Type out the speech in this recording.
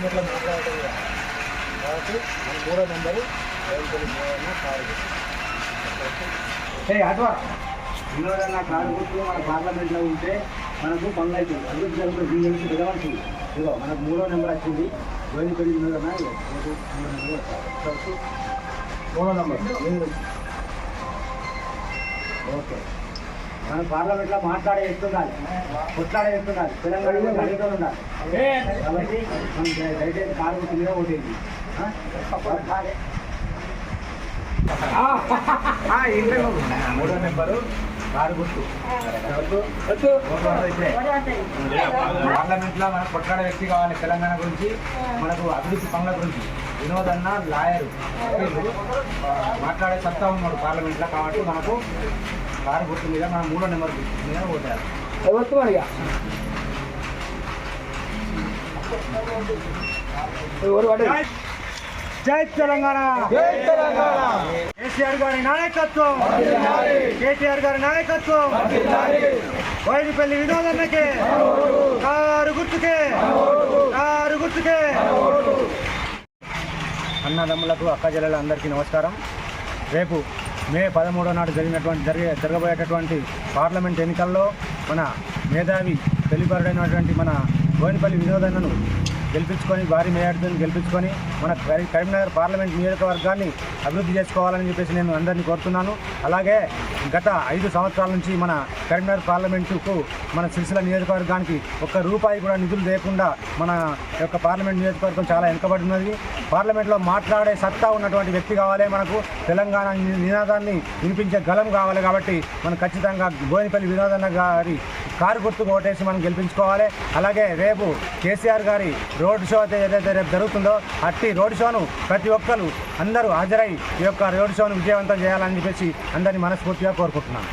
ఇట్లా మాట్లాడటం కాబట్టి మన కూడా నెంబరు అట్వా నిన్న కారు గుర్తులు మన పార్లమెంట్లో ఉంటే మనకు పనులు అవుతుంది అభివృద్ధి జరుగుతుంది. బీజేపీ పెద్దమనిషి ఇదిగో మనకు మూడో నెంబర్ వచ్చింది. గోవింద పెళ్ళి మూడో నెంబర్ మూడో నెంబర్. ఓకే. మనం పార్లమెంట్లో మాట్లాడే ఎత్తుండాలి కొట్లాడే ఎత్తుండాలి తెలంగాణలో అడిగితే ఉండాలి. కాబట్టి మనం దయ- దయచేసి కారు గుర్తు మీద ఓటేది మూడో నెంబరు కారు గుర్తు. పార్లమెంట్లో మనకు కొట్లాడే వ్యక్తి కావాలి తెలంగాణ గురించి మనకు అభివృద్ధి పనుల గురించి. వినోద్ అన్న లాయర్. మాట్లాడే సత్తా ఉన్నాడు పార్లమెంట్లో కాబట్టి మనకు కారు గుర్తు మీద మనం మూడో నెంబర్ గుర్తు మీద ఓటారు జై తెలంగాణ. జై తెలంగాణ. కేసీఆర్ గారి నాయకత్వం. కేటీఆర్ గారి నాయకత్వం. వైద్యపల్లి వినోదన్నకే. కారు గుర్తుకే. కారు గుర్తుకే. అన్నదమ్ములకు అక్క చెల్లెలందరికీ నమస్కారం. రేపు మే పదమూడో నాడు జరిగినటువంటి జరిగే జరగబోయేటటువంటి పార్లమెంట్ ఎన్నికల్లో మన మేధావి తెలిపరుడైనటువంటి మన గోవినపల్లి వినోదన్నను గెలిపించుకొని భారీ మేయర్తో గెలిపించుకొని మన కరీంనగర్ పార్లమెంట్ నియోజకవర్గాన్ని అభివృద్ధి చేసుకోవాలని చెప్పేసి నేను అందరినీ కోరుతున్నాను. అలాగే గత ఐదు సంవత్సరాల నుంచి మన కరీంనగర్ పార్లమెంటుకు మన సిరిసిల్ల నియోజకవర్గానికి ఒక్క రూపాయి కూడా నిధులు లేకుండా మన యొక్క పార్లమెంట్ నియోజకవర్గం చాలా వెనుకబడి ఉన్నది పార్లమెంట్లో మాట్లాడే సత్తా ఉన్నటువంటి వ్యక్తి కావాలి మనకు. తెలంగాణ నినాదాన్ని వినిపించే గలం కావాలి కాబట్టి మనం ఖచ్చితంగా బోయినపల్లి వినోదన్న గారి కారు గుర్తుకు ఓటేసి మనం గెలిపించుకోవాలి. అలాగే రేపు కేసీఆర్ గారి రోడ్ షో అయితే ఏదైతే రేపు జరుగుతుందో అట్టి రోడ్ షోను ప్రతి ఒక్కరు అందరూ హాజరై ఈ యొక్క రోడ్ షోను విజయవంతం చేయాలని చెప్పేసి అందరినీ మనస్ఫూర్తిగా కోరుకుంటున్నాను.